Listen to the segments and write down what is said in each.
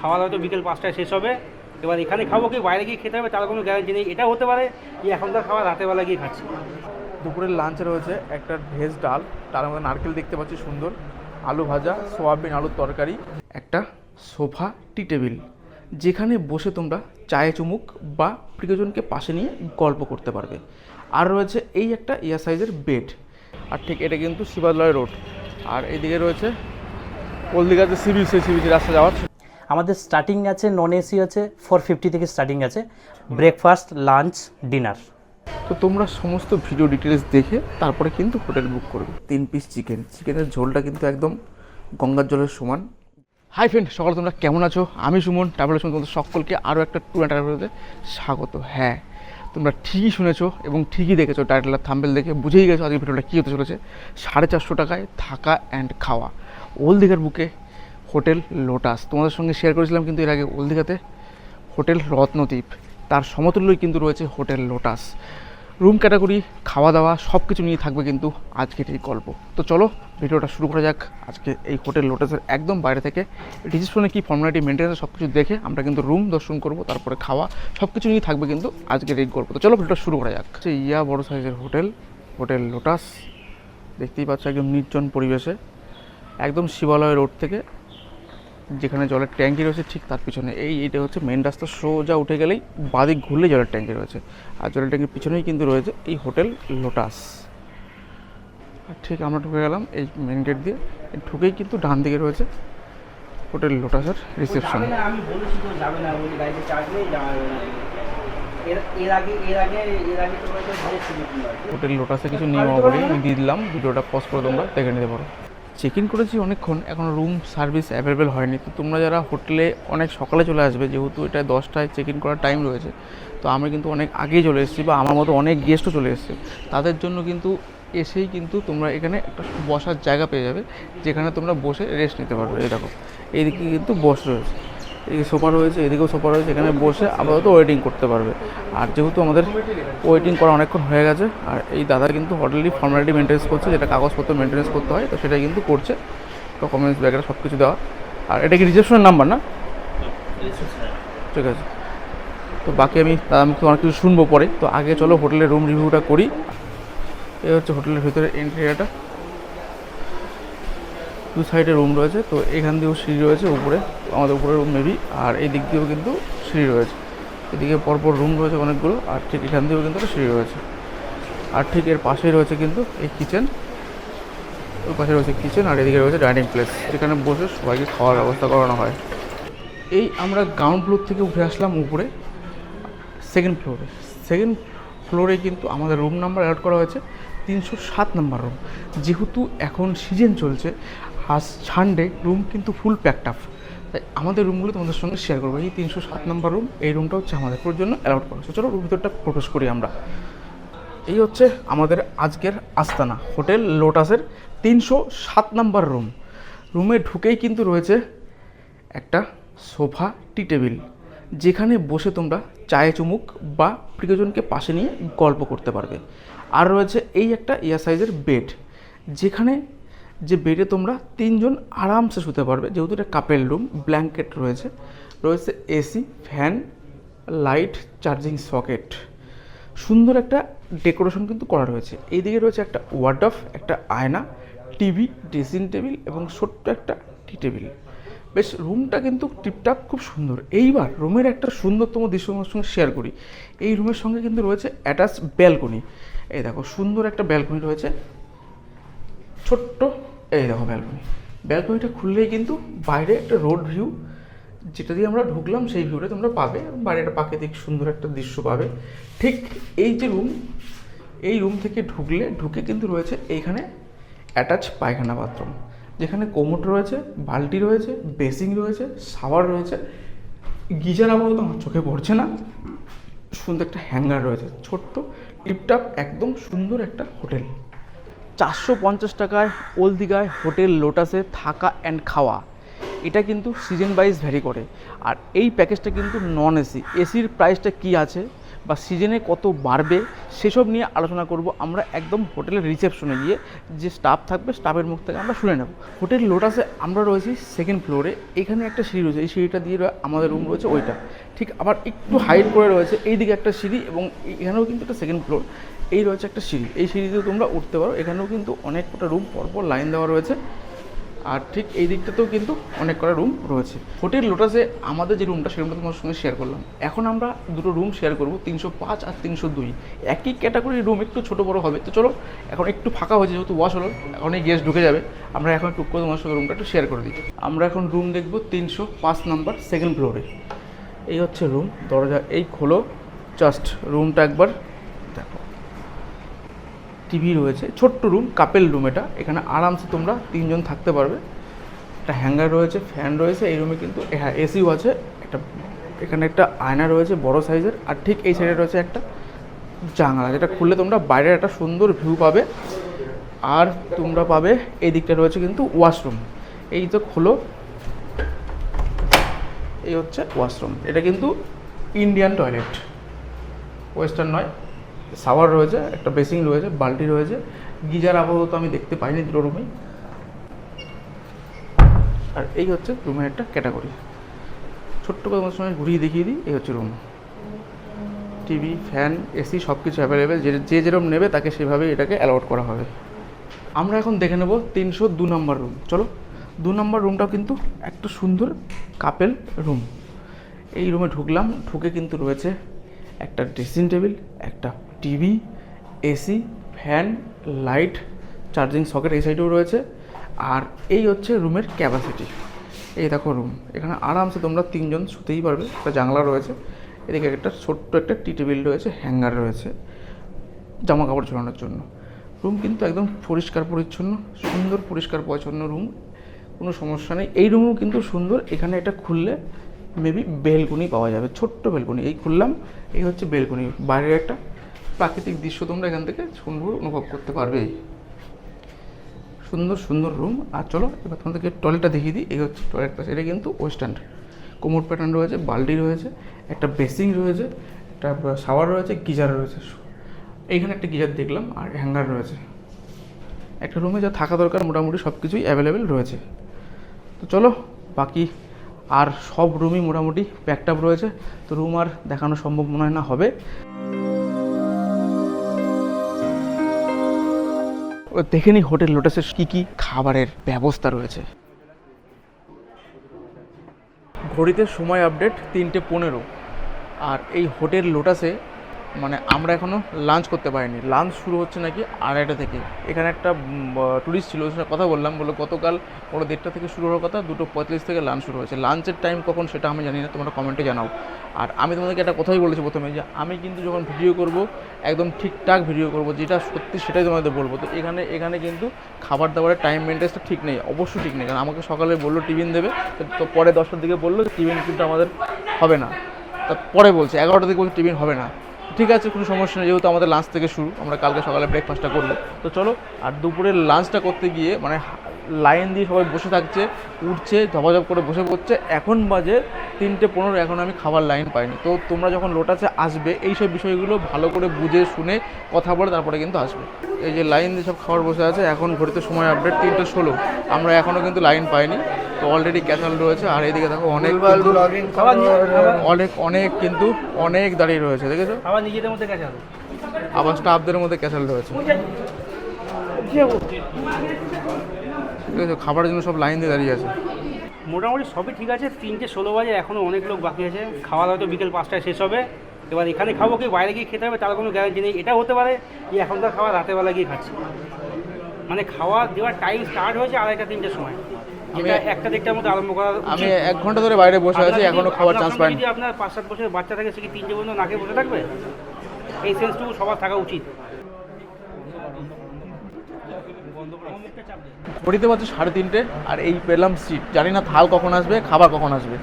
খাওয়া দাওয়া তো বিকেল পাঁচটায় শেষ হবে। এবার এখানে খাব কি, বাইরে গিয়ে খেতে হবে, তার কোনো গ্যারান্টি নেই। এটা হতে পারে কি এখনকার খাওয়া রাতের বেলা গিয়ে খাচ্ছি। দুপুরের লাঞ্চে রয়েছে একটা ভেজ ডাল, তার মধ্যে নারকেল দেখতে পাচ্ছি সুন্দর, আলু ভাজা, সোয়াবিন, আলুর তরকারি, একটা সোফা, টি টেবিল, যেখানে বসে তোমরা চায়ে চুমুক বা প্রিয়জনকে পাশে নিয়ে গল্প করতে পারবে। আর রয়েছে এই একটা ইয়ার সাইজের বেড আর ঠিক এটা কিন্তু শিবালয় রোড আর এইদিকে রয়েছে ওলদিঘাতে সি বিচ সি রাস্তা যাওয়ার। আমাদের স্টার্টিং আছে নন এসি আছে ফোর ফিফটি থেকে স্টার্টিং আছে ব্রেকফাস্ট লাঞ্চ ডিনার তো তোমরা সমস্ত ভিডিও ডিটেলস দেখে তারপরে কিন্তু হোটেল বুক করবে। তিন পিস চিকেন চিকেনের ঝোলটা কিন্তু একদম গঙ্গার জলের সমান। হাই ফ্রেন্ড সকালে তোমরা কেমন আছো? আমি সুমন ট্রাভেলের সময় তোমাদের সকলকে আরও একটা ট্যুর অ্যান্ড ট্রাভেলতে স্বাগত। হ্যাঁ তোমরা ঠিকই শুনেছো এবং ঠিকই দেখেছ টাইটেল আর থাম্বেল দেখে। বুঝেই গেছো আজকে ভিডিওটা কী হতে চলেছে। সাড়ে চারশো টাকায় থাকা অ্যান্ড খাওয়া। ওল্ড দীঘার বুকে হোটেল লোটাস। তোমাদের সঙ্গে শেয়ার করেছিলাম কিন্তু এর আগে ওল্ড দীঘাতে হোটেল রত্নদ্বীপ। তার সমতুল্যই কিন্তু রয়েছে হোটেল লোটাস। রুম ক্যাটাগরি খাওয়া দাওয়া সব কিছু নিয়ে থাকবে কিন্তু আজকের এই গল্প। তো চলো, ভিডিওটা শুরু করা যাক আজকে এই হোটেল লোটাসের একদম বাইরে থেকে। রিসেপশনে কী ফর্মালিটি মেনটেন্স সব কিছু দেখে আমরা কিন্তু রুম দর্শন করব, তারপরে খাওয়া সব কিছু নিয়ে থাকবে কিন্তু আজকের এই গল্প। তো চলো, ভিডিওটা শুরু করা যাক। হচ্ছে ইয়া বড় সাইজের হোটেল হোটেল লোটাস। দেখতেই পাচ্ছ একদম নির্জন পরিবেশে। একদম শিবালয় রোড থেকে যেখানে জলের ট্যাঙ্কি রয়েছে ঠিক তার পিছনে। এই এটা হচ্ছে মেন রাস্তা। সোজা উঠে গেলেই বাদিক ঘুরলে জলের ট্যাঙ্কি রয়েছে। আর জলের ট্যাঙ্কির পিছনেই কিন্তু রয়েছে এই হোটেল লোটাস। আর ঠিক আমরা ঢুকে গেলাম এই মেন গেট দিয়ে। ঢুকেই কিন্তু ডান দিকে রয়েছে হোটেল লোটাসের রিসেপশন হোটেল লোটাসে কিছু নিয়মাবলী আমি দিয়ে দিলাম ভিডিওটা পজ করে তোমরা দেখে নিতে পারো। চেক ইন করেছি অনেকক্ষণ, এখন রুম সার্ভিস অ্যাভেলেবেল হয়নি। তো তোমরা যারা হোটেলে অনেক সকালে চলে আসবে, যেহেতু এটা দশটায় চেক ইন করার টাইম রয়েছে, তো আমি কিন্তু অনেক আগেই চলে এসেছি বা আমার মতো অনেক গেস্টও চলে এসেছে। তাদের জন্য কিন্তু এসেই কিন্তু তোমরা এখানে একটা বসার জায়গা পেয়ে যাবে, যেখানে তোমরা বসে রেস্ট নিতে পারবে। এই দেখো, এইদিকে কিন্তু বস রয়েছে। এদিকে সোফা রয়েছে, এদিকেও সোফা রয়েছে, এখানে বসে আপাতত ওয়েটিং করতে পারবে। আর যেহেতু আমাদের ওয়েটিং করা অনেকক্ষণ হয়ে গেছে, আর এই দাদা কিন্তু হোটেলই ফর্মালিটি মেনটেন্স করছে, যেটা কাগজপত্র মেনটেন্স করতে হয়, তো সেটাই কিন্তু করছে। ডকুমেন্টস ব্যাগেরা সব কিছু দেওয়া। আর এটা কি রিসেপশনের নাম্বার না? ঠিক আছে। তো বাকি আমি দাদা মুখে অনেক কিছু শুনব পরে। তো আগে চলো হোটেলের রুম রিভিউটা করি। এই হচ্ছে হোটেলের ভিতরে এন্ট্রিটা দু সাইডে রুম রয়েছে, তো এখান দিয়েও সিঁড়ি রয়েছে, উপরে, আমাদের উপরে রুম মেবি আর এই দিক দিয়েও কিন্তু সিঁড়ি রয়েছে। এদিকে পরপর রুম রয়েছে অনেকগুলো, আর ঠিক এখান দিয়েও কিন্তু একটা সিঁড়ি রয়েছে। আর ঠিক এর পাশেই রয়েছে কিন্তু এই কিচেন ওই পাশে রয়েছে কিচেন আর এদিকে রয়েছে ডাইনিং প্লেস যেখানে বসে সবাইকে খাওয়ার ব্যবস্থা করানো হয়। এই আমরা গ্রাউন্ড ফ্লোর থেকে উঠে আসলাম উপরে সেকেন্ড ফ্লোরে সেকেন্ড ফ্লোরে কিন্তু আমাদের রুম নাম্বার অ্যাড করা হয়েছে, তিনশো সাত নাম্বার রুম যেহেতু এখন সিজন চলছে আজ সানডে রুম কিন্তু ফুল প্যাকড আপ তাই আমাদের রুমগুলো তোমাদের সঙ্গে শেয়ার করব। এই তিনশো সাত নম্বর রুম এই রুমটা হচ্ছে আমাদের জন্য অ্যালাউড করা। চলো রুম ভিতরটা প্রবেশ করি আমরা। এই হচ্ছে আমাদের আজকের আস্তানা, হোটেল লোটাসের তিনশো সাত নাম্বার রুম রুমে ঢুকেই কিন্তু রয়েছে একটা সোফা টি টেবিল যেখানে বসে তোমরা চায়ে চুমুক বা প্রিয়জনকে পাশে নিয়ে গল্প করতে পারবে। আর রয়েছে এই একটা ইয়ার সাইজের বেড যেখানে যে বেডে তোমরা তিনজন আরামসে শুতে পারবে। যেহেতু এটা কাপেল রুম ব্ল্যাঙ্কেট রয়েছে। রয়েছে AC fan light charging socket সুন্দর একটা ডেকোরেশন কিন্তু করা রয়েছে। এইদিকে রয়েছে একটা ওয়ার্ডফ একটা আয়না টিভি ড্রেসিং টেবিল এবং ছোট্ট একটা টি টেবিল বেশ রুমটা কিন্তু টিপটাপ খুব সুন্দর। এইবার রুমের একটা সুন্দরতম দৃশ্য আমার সঙ্গে শেয়ার করি। এই রুমের সঙ্গে কিন্তু রয়েছে অ্যাটাচ ব্যালকনি এই দেখো, সুন্দর একটা ব্যালকনি রয়েছে। ছোট্ট, এই দেখো ব্যালকনি ব্যালকনিটা খুললেই কিন্তু বাইরে একটা রোড ভিউ যেটা দিয়ে আমরা ঢুকলাম, সেই ভিউটা তোমরা পাবে। বাইরে একটা প্রাকৃতিক সুন্দর একটা দৃশ্য পাবে। ঠিক এই যে রুম এই রুম থেকে ঢুকলে, ঢুকে কিন্তু রয়েছে এইখানে অ্যাটাচ পায়খানা বাথরুম যেখানে কোমোট রয়েছে, বালতি রয়েছে বেসিং রয়েছে শাওয়ার রয়েছে। গিজার আপাতত আমার চোখে পড়ছে না। সুন্দর একটা হ্যাঙ্গার রয়েছে। ছোট্ট টিপটাপ একদম সুন্দর একটা হোটেল চারশো পঞ্চাশ টাকায় ওল দীঘায় হোটেল লোটাসে থাকা অ্যান্ড খাওয়া। এটা কিন্তু সিজন ওয়াইজ ভ্যারি করে। আর এই প্যাকেজটা কিন্তু নন এসি এসির প্রাইসটা কি আছে বা সিজনে কত বাড়বে, সেসব নিয়ে আলোচনা করব। আমরা একদম হোটেলের রিসেপশনে গিয়ে যে স্টাফ থাকবে স্টাফের মুখ থেকে আমরা শুনে নেব। হোটেল লোটাসে আমরা রয়েছি সেকেন্ড ফ্লোরে এখানে একটা সিঁড়ি রয়েছে। এই সিঁড়িটা দিয়ে আমাদের রুম রয়েছে ওইটা। ঠিক আবার একটু হাইট করে রয়েছে। এইদিকে একটা সিঁড়ি এবং এখানেও কিন্তু একটা সেকেন্ড ফ্লোর এই রয়েছে একটা সিঁড়ি। এই সিঁড়িতে তোমরা উঠতে পারো। এখানেও কিন্তু অনেক কটা রুম পরপর লাইন দেওয়া রয়েছে। আর ঠিক এই দিকটাতেও কিন্তু অনেক কটা রুম রয়েছে। হোটেল লোটাসে আমাদের যে রুমটা সেই রুমটা তোমার সঙ্গে শেয়ার করলাম। এখন আমরা দুটো রুম শেয়ার করব, তিনশো পাঁচ আর তিনশো দুই। একই ক্যাটাগরির রুম একটু ছোটো বড়ো হবে। তো চলো, এখন একটু ফাঁকা হয়েছে, যেহেতু ওয়াশ হলো এই গেস্ট ঢুকে যাবে। আমরা এখন টুক করে তোমার সঙ্গে রুমটা একটু শেয়ার করে দিই। আমরা এখন রুম দেখব তিনশো পাঁচ নাম্বার সেকেন্ড ফ্লোরে এই হচ্ছে রুম দরজা এই খোলো। জাস্ট রুমটা একবার টিভি রয়েছে, ছোট্ট রুম, কাপেল রুম এটা। এখানে আরামসে তোমরা তিনজন থাকতে পারবে। একটা হ্যাঙ্গার রয়েছে, ফ্যান রয়েছে, এই রুমে কিন্তু হ্যাঁ এসিও আছে। একটা, এখানে একটা আয়না রয়েছে, বড় সাইজের, আর ঠিক এই সাইডে রয়েছে একটা জানলা, যেটা খুললে তোমরা বাইরের একটা সুন্দর ভিউ পাবে। আর তোমরা পাবে, এই দিকটা রয়েছে কিন্তু ওয়াশরুম। এই তো খোলো। এই হচ্ছে ওয়াশরুম। এটা কিন্তু ইন্ডিয়ান টয়লেট। ওয়েস্টার্ন নয়। সাওয়ার রয়েছে, একটা বেসিং রয়েছে, বালতি রয়েছে। গিজার আপাতত আমি দেখতে পাইনি দুটো রুমেই আর এই হচ্ছে রুমের একটা ক্যাটাগরি ছোট্ট তোমার সময় ঘুরিয়ে দেখিয়ে দিই, এই হচ্ছে রুম টিভি ফ্যান এসি সব কিছু অ্যাভেলেবেল যে যে যেরকম নেবে তাকে সেভাবেই এটাকে অ্যালাউট করা হবে। আমরা এখন দেখে নেব তিনশো দু নম্বর রুম চলো, দু নম্বর রুমটাও কিন্তু একটা সুন্দর কাপেল রুম এই রুমে ঢুকলাম, ঢুকে কিন্তু রয়েছে একটা ড্রেসিং টেবিল একটা TV, AC, fan, light, charging socket এই সাইডেও রয়েছে। আর এই হচ্ছে রুমের ক্যাপাসিটি এই দেখো রুম এখানে আরামসে তোমরা তিনজন শুতেই পারবে। একটা জানলা রয়েছে। এদিকে একটা ছোট্ট একটা টি টেবিল রয়েছে, হ্যাঙ্গার রয়েছে জামা কাপড় ঝোলানোর জন্য। রুম কিন্তু একদম পরিষ্কার পরিচ্ছন্ন, সুন্দর পরিষ্কার পরিচ্ছন্ন রুম কোনো সমস্যা নেই। এই রুমও কিন্তু সুন্দর। এখানে এটা খুললে মেবি বেলকনি পাওয়া যাবে। ছোট্ট বেলকুনি এই খুললাম, এই হচ্ছে বেলকনি বাইরের একটা প্রাকৃতিক দৃশ্য তোমরা এখান থেকে সুন্দর অনুভব করতে পারবেই সুন্দর সুন্দর রুম আর চলো, এবার তোমাদেরকে টয়লেটটা দেখিয়ে দিই। এই হচ্ছে টয়লেটটা এটা কিন্তু ওয়েস্টার্ন কোমর প্যাটার্ন রয়েছে বাল্টি রয়েছে, একটা বেসিং রয়েছে, একটা শাওয়ার রয়েছে, গিজার রয়েছে। এইখানে একটা গিজার দেখলাম, আর হ্যাঙ্গার রয়েছে। একটা রুমে যা থাকা দরকার, মোটামুটি সব কিছুই অ্যাভেলেবেল রয়েছে। তো চলো, বাকি আর সব রুমই মোটামুটি প্যাকড আপ রয়েছে। তো রুম আর দেখানো সম্ভব মনে হয় না, হবে। দেখে নিই হোটেল লোটাসের কী কী খাবারের ব্যবস্থা রয়েছে। ঘড়িতে সময় আপডেট তিনটে পনেরো। আর এই হোটেল লোটাসে মানে আমরা এখনও লাঞ্চ করতে পারিনি। লাঞ্চ শুরু হচ্ছে নাকি আড়াইটা থেকে। এখানে একটা ট্যুরিস্ট ছিল সাথে কথা বললাম। বলল, গতকাল ওরা দেড়টা থেকে শুরু হওয়ার কথা, দুটো পঁয়তাল্লিশ থেকে লাঞ্চ শুরু হয়েছে। লাঞ্চের টাইম কখন সেটা আমি জানি না, তোমরা কমেন্টে জানাও। আর আমি তোমাদেরকে একটা কথাই বলেছি প্রথমে যে, আমি কিন্তু যখন ভিডিও করব, একদম ঠিকঠাক ভিডিও করব, যেটা সত্যি সেটাই তোমাদের বলব। তো এখানে এখানে কিন্তু খাবার দাবারের টাইম মেনটেন্সটা ঠিক নেই, অবশ্যই ঠিক নেই। কারণ আমাকে সকালে বলল, টিফিন দেবে। তো পরে দশটার দিকে বলল টিফিন কিন্তু আমাদের হবে না। তা পরে বলছে এগারোটা দিকে বলছে, টিফিন হবে না। ঠিক আছে, কোনো সমস্যা নেই, যেহেতু আমাদের লাঞ্চ থেকে শুরু, আমরা কালকে সকালে ব্রেকফাস্টটা করব। তো চলো, আর দুপুরের লাঞ্চটা করতে গিয়ে মানে লাইন দিয়ে সবাই বসে থাকছে, উঠছে ঝপাঝপ করে বসে পড়ছে, এখন বাজে তিনটে পনেরো, এখন আমি খাবার লাইন পাইনি। তো তোমরা যখন লোটাসে আসবে এই সব বিষয়গুলো ভালো করে বুঝে, শুনে কথা বলে, তারপরে কিন্তু আসবে। এই যে লাইন দিয়ে সব খাবার বসে আছে, এখন ঘড়িতে সময় আপডেট তিনটে ষোলো, আমরা এখনও কিন্তু লাইন পাইনি। তো অলরেডি ক্যান্সেল রয়েছে আর এইদিকে দেখো অনেক অনেক অনেক কিন্তু অনেক দাঁড়িয়ে রয়েছে দেখেছ? আবার নিজেদের মধ্যে গেছে আবার স্টাফদের মধ্যে ক্যাসেল রয়েছে। ঠিক আছে খাবারের জন্য সব লাইন দিয়ে দাঁড়িয়ে আছে। মোটামুটি সবই ঠিক আছে তিনটে ষোলো বাজে এখনও অনেক লোক বাকি আছে। খাওয়া দাওয়া তো বিকেল পাঁচটায় শেষ হবে। এবার এখানে খাব কি বাইরে গিয়ে খেতে হবে তার কোনো গ্যারান্টি নেই। এটা হতে পারে যে এখনকার খাওয়া রাতের বেলা গিয়ে খাচ্ছি। মানে খাওয়া দেওয়ার টাইম স্টার্ট হয়েছে আড়াইটা তিনটের সময়। আমি- একটা দেড়টার মধ্যে আরম্ভ করা আমি এক ঘণ্টা ধরে বাইরে বসে আছি এখনও খাবার চান্স পাইনি। যদি আপনার পাঁচ সাত বছরের বাচ্চা থাকে সে কি তিনটে পর্যন্ত নাকে বসে থাকবে? এই সেন্সটুকু সবার থাকা উচিত। ঘড়িতে পাচ্ছে সাড়ে তিনটে, আর এই পেলাম সিট জানি না থাল কখন আসবে, খাবার কখন আসবে।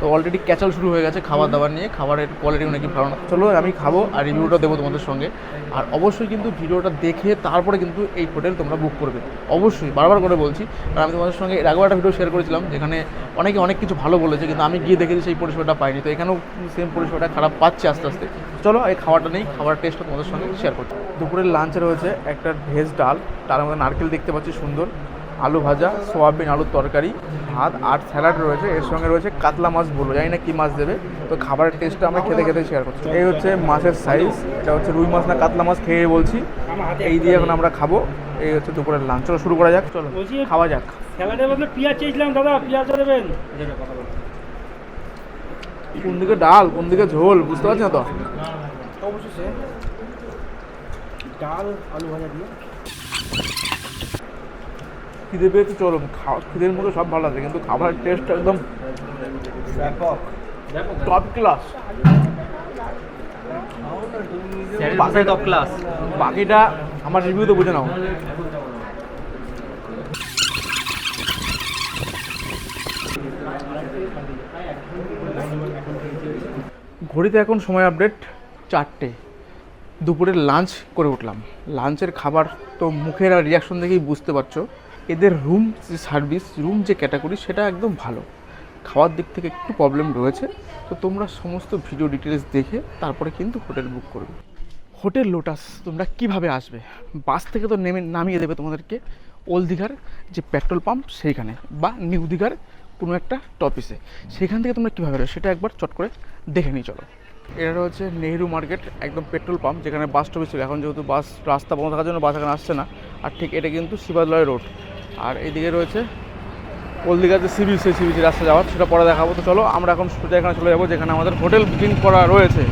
তো অলরেডি ক্যাচাল শুরু হয়ে গেছে খাবার দাবার নিয়ে, খাবারের কোয়ালিটিও নাকি ভালো না। চলো, আমি খাব আর রিভিউটা দেবো তোমাদের সঙ্গে। আর অবশ্যই কিন্তু ভিডিওটা দেখে তারপরে কিন্তু এই হোটেল তোমরা বুক করবে। অবশ্যই, বারবার করে বলছি, কারণ আমি তোমাদের সঙ্গে এর আগেও একটা ভিডিও শেয়ার করেছিলাম, যেখানে অনেকে অনেক কিছু ভালো বলেছে, কিন্তু আমি গিয়ে দেখেছি সেই পরিষেবাটা পাইনি। তো এখানেও সেম পরিষেবাটা খারাপ পাচ্ছি আস্তে আস্তে। চলো, এই খাবারটা নেই খাবার টেস্টটা তোমাদের সঙ্গে শেয়ার করছি। দুপুরের লাঞ্চে রয়েছে একটা ভেজ ডাল, তার মধ্যে নারকেল দেখতে পাচ্ছি সুন্দর। আলু ভাজা সোয়াবিন আলুর তরকারি ভাত আর স্যালাড রয়েছে। এর সঙ্গে রয়েছে কাতলা মাছ বলব। জানি না কী মাছ দেবে তো খাবারের টেস্টটা আমরা খেতে খেতে শেয়ার করছি। এই হচ্ছে মাছের সাইজ এটা হচ্ছে রুই মাছ না কাতলা মাছ খেয়ে বলছি। এই দিয়ে এখন আমরা খাব। এই হচ্ছে দুপুরের লাঞ্চ চলো শুরু করা যাক। চলো খাওয়া যাক। স্যালাডের বদলে পেঁয়াজ চেয়েছিলাম দাদা। পেঁয়াজ দেবেন। কোন দিকে ডাল কোন দিকে ঝোল বুঝতে পারছি না তো? অবশ্যই ডাল আলু ভাজা দিয়ে। খিদে পেয়েছে চলো খাওয়া খিদের মধ্যে সব ভালো আছে কিন্তু খাবারের টেস্ট একদম টপ ক্লাস টপ ক্লাস বাকিটা আমার রিভিউতে বুঝে নাও। ঘড়িতে এখন সময় আপডেট চারটে। দুপুরের লাঞ্চ করে উঠলাম। লাঞ্চের খাবার তো মুখের আর রিয়াকশন দেখেই বুঝতে পারছ। এদের রুম যে সার্ভিস রুম যে ক্যাটাগরি সেটা একদম ভালো। খাওয়ার দিক থেকে একটু প্রবলেম রয়েছে। তো তোমরা সমস্ত ভিডিও ডিটেলস দেখে তারপরে কিন্তু হোটেল বুক করবে। হোটেল লোটাস তোমরা কীভাবে আসবে? বাস থেকে তো নেমে নামিয়ে দেবে তোমাদেরকে ওল্ড দীঘার যে পেট্রোল পাম্প সেইখানে, বা নিউ দীঘার কোনো একটা টপিসে সেখান থেকে তোমরা কীভাবে সেটা একবার চট করে দেখে নিই চলো। এটা হচ্ছে নেহেরু মার্কেট একদম পেট্রোল পাম্প যেখানে বাস টপিস ছিল। এখন যেহেতু বাস রাস্তা বন্ধ থাকার জন্য বাস এখানে আসছে না। আর ঠিক এটা কিন্তু শিবালয় রোড আর এইদিকে রয়েছে ওলদিঘাতে সি বিচ সেই সি বিচের রাস্তা যাওয়ার, সেটা পরে দেখাবো। তো চলো, আমরা এখন সোজা এখানে চলে যাব, যেখানে আমাদের হোটেল বুকিং করা রয়েছে।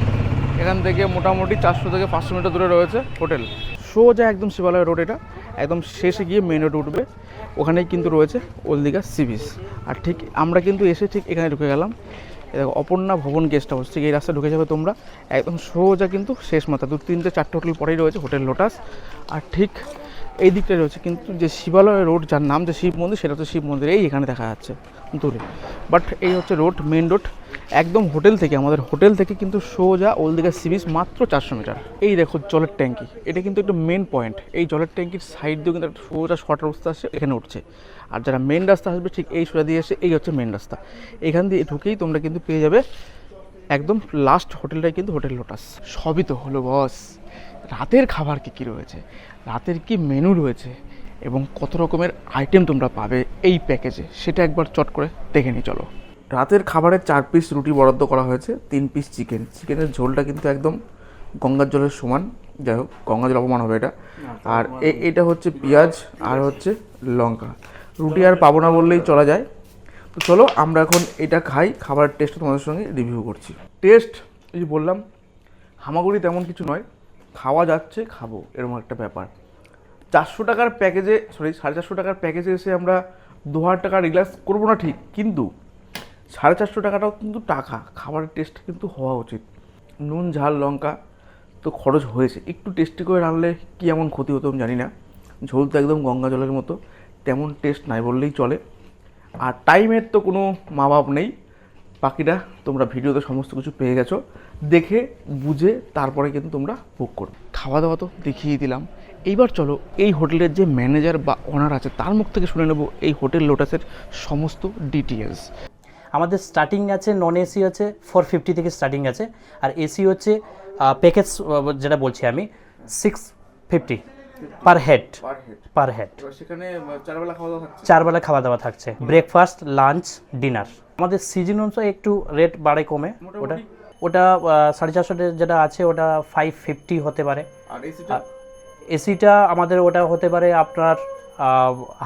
এখান থেকে মোটামুটি চারশো থেকে পাঁচশো মিটার দূরে রয়েছে হোটেল। সোজা একদম শিবালয় রোড এটা। একদম শেষে গিয়ে মেন রোড উঠবে। ওখানেই কিন্তু রয়েছে ওলদিঘা সি বিচ আর ঠিক আমরা কিন্তু এসে ঠিক এখানে ঢুকে গেলাম। দেখো, অপর্ণা ভবন গেস্ট হাউস ঠিক এই রাস্তায় ঢুকে যাবে তোমরা। একদম সোজা কিন্তু শেষ মাথা, দু, তিনটে, চারটে হোটেল পরেই রয়েছে, হোটেল লোটাস আর ঠিক এই দিকটায় রয়েছে। কিন্তু যে শিবালয় রোড, যার নাম যে শিব মন্দির, সেটা তো শিব মন্দির এই এখানে দেখা যাচ্ছে দূরে। বাট এই হচ্ছে রোড মেন রোড একদম হোটেল থেকে, আমাদের হোটেল থেকে কিন্তু সোজা ওলদিঘা সি বিচ মাত্র চারশো মিটার। এই দেখো জলের ট্যাঙ্কি, এটা কিন্তু একটা মেন পয়েন্ট এই জলের ট্যাঙ্কির সাইড দিয়ে কিন্তু একটা সোজা শর্ট রাস্তা আসছে এখানে উঠছে। আর যারা মেন রাস্তা আসবে, ঠিক এই সোজা দিয়ে এসে, এই হচ্ছে মেন রাস্তা। এখান দিয়ে ঢুকেই তোমরা কিন্তু পেয়ে যাবে একদম লাস্ট হোটেলটাই কিন্তু হোটেল লোটাস সবই তো হলো বস রাতের খাবার কী কী রয়েছে? রাতের কি মেনু রয়েছে এবং কত রকমের আইটেম তোমরা পাবে এই প্যাকেজে সেটা একবার চট করে দেখে নিই চলো। রাতের খাবারের চার পিস রুটি বরাদ্দ করা হয়েছে তিন পিস চিকেন চিকেনের ঝোলটা কিন্তু একদম গঙ্গার জলের সমান। যাই হোক গঙ্গা জল অপমান হবে এটা। আর এ- এটা হচ্ছে পেঁয়াজ আর হচ্ছে লঙ্কা। রুটি আর পাবো না বললেই চলা যায়। তো চলো আমরা এখন এটা খাই খাবারের টেস্ট তোমাদের সঙ্গে রিভিউ করছি। টেস্ট এই যে বললাম হামাগুড়ি তেমন কিছু নয়। খাওয়া যাচ্ছে খাব এরকম একটা ব্যাপার। চারশো টাকার প্যাকেজে সরি সাড়ে চারশো টাকার প্যাকেজে এসে আমরা দু হাজার টাকা রিল্যাক্স করব না ঠিক, কিন্তু সাড়ে চারশো টাকাটাও কিন্তু টাকা, খাবারের টেস্ট কিন্তু হওয়া উচিত। নুন, ঝাল, লঙ্কা তো খরচ হয়েছে, একটু টেস্টি করে রানলে কী এমন ক্ষতি হতো আমি জানি না। ঝোল তো একদম গঙ্গা জলের মতো, তেমন টেস্ট নাই বললেই চলে। আর টাইমের তো কোনো মা বাপ নেই। বাকিটা তোমরা ভিডিওতে সমস্ত কিছু পেয়ে গেছো। দেখে, বুঝে, তারপরে কিন্তু তোমরা বুক করো। খাওয়া দাওয়া তো দেখিয়ে দিলাম। এইবার চলো এই হোটেলের যে ম্যানেজার বা ওনার আছে তার মুখ থেকে শুনে নেব এই হোটেল লোটাসের সমস্ত ডিটেলস আমাদের স্টার্টিং আছে নন এসি আছে ফোর ফিফটি থেকে স্টার্টিং আছে আর এসি হচ্ছে প্যাকেজ যেটা বলছি আমি six fifty per head per head per head সেখানে চারবেলা খাওয়া দাওয়া থাকছে? চারবেলা খাওয়া দাওয়া থাকছে ব্রেকফাস্ট লাঞ্চ ডিনার আমাদের সিজন অনুসারে একটু রেট বাড়ে কমে। ওটা ওটা সাড়ে চারশো যেটা আছে ওটা ফাইভ ফিফটি হতে পারে। আর এসিটা আমাদের ওটা হতে পারে আপনার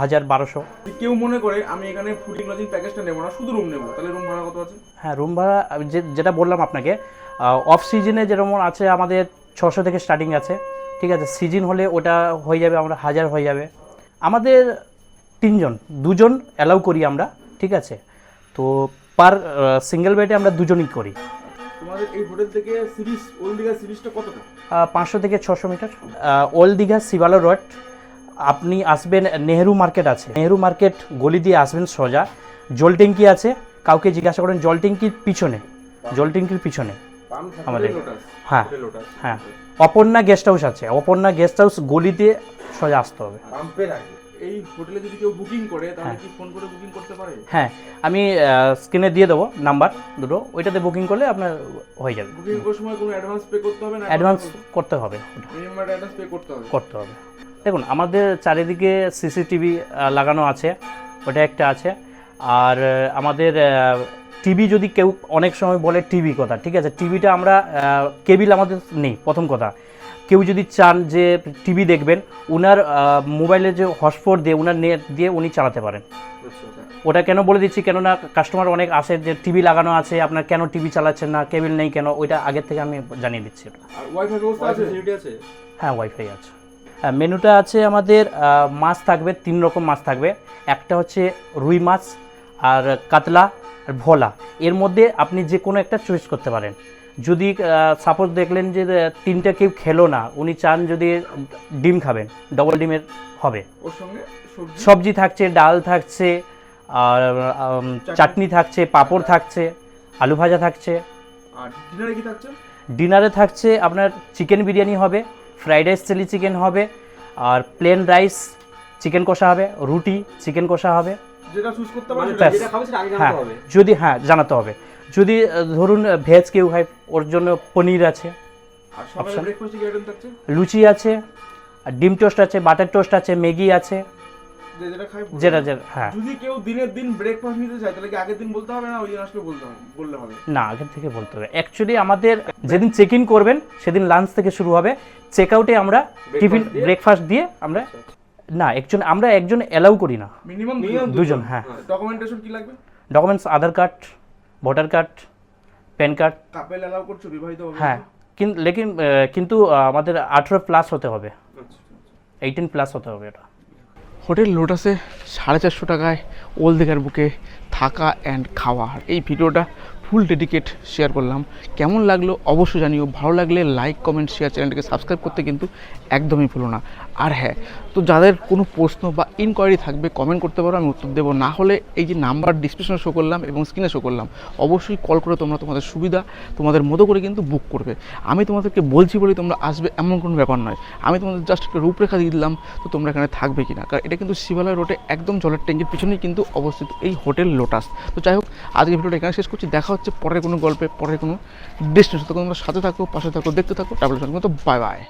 হাজার বারোশো। কেউ মনে করে আমি এখানে ফুডিং লজিং প্যাকেজটা নেব না শুধু রুম নেব। তাহলে রুম ভাড়া কত আছে? হ্যাঁ রুম ভাড়া যে যেটা বললাম আপনাকে অফ সিজনে যেরকম আছে আমাদের ছশো থেকে স্টার্টিং আছে। ঠিক আছে সিজন হলে ওটা হয়ে যাবে আমরা হাজার হয়ে যাবে। আমাদের তিনজন দুজন অ্যালাউ করি আমরা ঠিক আছে। তো পার সিঙ্গেল বেডে আমরা দুজনই করি। তোমাদের এই হোটেল থেকে সিরিজ ওল্ড দীঘা সিরিজটা কতটা? পাঁচশো থেকে ছশো মিটার। ওল্ড দীঘা শিবালো রোড। আপনি আসবেন নেহেরু মার্কেট আছে। নেহেরু মার্কেট গলি দিয়ে আসবেন সোজা। জল ট্যাঙ্কি আছে। কাউকে জিজ্ঞাসা করেন জল ট্যাঙ্কির পিছনে। জল ট্যাঙ্কির পিছনে। আমাদের। হ্যাঁ হ্যাঁ। অপর্ণা গেস্ট হাউস আছে। অপর্ণা গেস্ট হাউস গলি দিয়ে সোজা আসতে হবে। এই হোটেলে যদি কেউ বুকিং করে তাহলে কি ফোন করে বুকিং করতে পারে? হ্যাঁ আমি স্ক্রিনে দিয়ে দেবো নাম্বার দুটো। ওইটাতে বুকিং করলে আপনার হয়ে যাবে। বুকিং করার সময় কোনো অ্যাডভান্স পে করতে হবে না? অ্যাডভান্স করতে হবে মিনিমাম অ্যাডভান্স পে করতে হবে। করতে হবে। দেখুন আমাদের চারিদিকে সিসিটিভি লাগানো আছে ওটা একটা আছে। আর আমাদের টিভি যদি কেউ অনেক সময় বলে টিভি কথা ঠিক আছে? টিভিটা আমরা কেবিল আমাদের নেই প্রথম কথা। কেউ যদি চান যে টিভি দেখবেন ওনার মোবাইলে যে হটস্পট দিয়ে ওনার নেট দিয়ে উনি চালাতে পারেন। ওটা কেন বলে দিচ্ছি? কেননা কাস্টমার অনেক আসে যে টিভি লাগানো আছে আপনার কেন টিভি চালাচ্ছেন না কেবিল নেই কেন ওইটা আগের থেকে আমি জানিয়ে দিচ্ছি। ওটা আর ওয়াইফাই ব্যবস্থা আছে? ফ্যাসিলিটি আছে? হ্যাঁ ওয়াইফাই আছে। হ্যাঁ মেনুটা আছে আমাদের মাছ থাকবে তিন রকম মাছ থাকবে। একটা হচ্ছে রুই মাছ আর কাতলা আর ভোলা। এর মধ্যে আপনি যে কোনো একটা চয়েস করতে পারেন। যদি সাপোজ দেখলেন যে তিনটা কেউ খেলো না উনি চান যদি ডিম খাবেন ডবল ডিমের হবে। ওর সঙ্গে সবজি? থাকছে ডাল থাকছে আর চাটনি? থাকছে পাঁপড় থাকছে আলু ভাজা থাকছে। আর ডিনারে কি থাকছে? ডিনারে থাকছে আপনার চিকেন বিরিয়ানি হবে ফ্রাইড রাইস চিলি চিকেন হবে আর প্লেন রাইস চিকেন কষা হবে রুটি চিকেন কষা হবে। যেটা চুজ করতে পারবে ব্যাস। হ্যাঁ যদি হ্যাঁ জানাতে হবে। যদি ধরুন ভেজ কেউ হয় ওর জন্য পনির আছে লুচি আছে আর ডিম টোস্ট আছে বাটার টোস্ট আছে ম্যাগি আছে। যেটা যেটা যেটা হ্যাঁ। যদি কেউ দিনের দিন ব্রেকফাস্ট নিতে চায় তাহলে কি আগের দিন বলতে হবে না ওই দিন আসলে বলতে হবে বললে হবে? না আগের থেকে বলতে হবে। অ্যাকচুয়ালি আমাদের যেদিন চেক ইন করবেন সেদিন লাঞ্চ থেকে শুরু হবে। চেক আউটে আমরা টিফিন ব্রেকফাস্ট দিয়ে? আমরা না একজন আমরা একজন অ্যালাউ করি না। মিনিমাম দুজন হ্যাঁ। ডকুমেন্টেশন কি লাগবে? Documents Aadhaar card. Voter card PAN card. Couple allow করছ বিবাহিত হবে হ্যাঁ কিন্তু লেকিন কিন্তু আমাদের আঠেরো প্লাস হতে হবে। এইটিন প্লাস হতে হবে এটা। হোটেল লোটাসে সাড়ে চারশো টাকায় ওল দিঘার বুকে থাকা অ্যান্ড খাওয়া। এই ভিডিওটা ফুল ডেডিকেট শেয়ার করলাম। কেমন লাগল অবশ্যই জানিও। ভালো লাগলে লাইক, কমেন্ট, শেয়ার চ্যানেলটাকে সাবস্ক্রাইব করতে কিন্তু একদমই ভুলো না। আর হ্যাঁ তো যাদের কোনো প্রশ্ন বা ইনকোয়ারি থাকবে কমেন্ট করতে পারো, আমি উত্তর দেবো। না হলে এই যে নাম্বার ডিসক্রিপশনে শো করলাম এবং স্ক্রিনে শো করলাম, অবশ্যই কল করে তোমরা তোমাদের সুবিধা, তোমাদের মতো করে কিন্তু বুক করবে। আমি তোমাদেরকে বলছি বলেই তোমরা আসবে, এমন কোনো ব্যাপার নয়। আমি তোমাদের জাস্ট একটা রূপরেখা দিয়ে দিলাম, তো তোমরা এখানে থাকবে কি না কারণ এটা কিন্তু শিবালয় রোডে একদম জলের ট্যাঙ্কির পিছনেই কিন্তু অবস্থিত এই হোটেল লোটাস তো যাই হোক আজকে ভিডিওটা এখানে শেষ করছি। দেখা পরের কোনো গল্পে, পরের কোনো ডেস্টিনেশন তো তোমরা সাথে থাকো, পাশে থাকো, দেখতে থাকো ট্রাভেল তো বাই বাই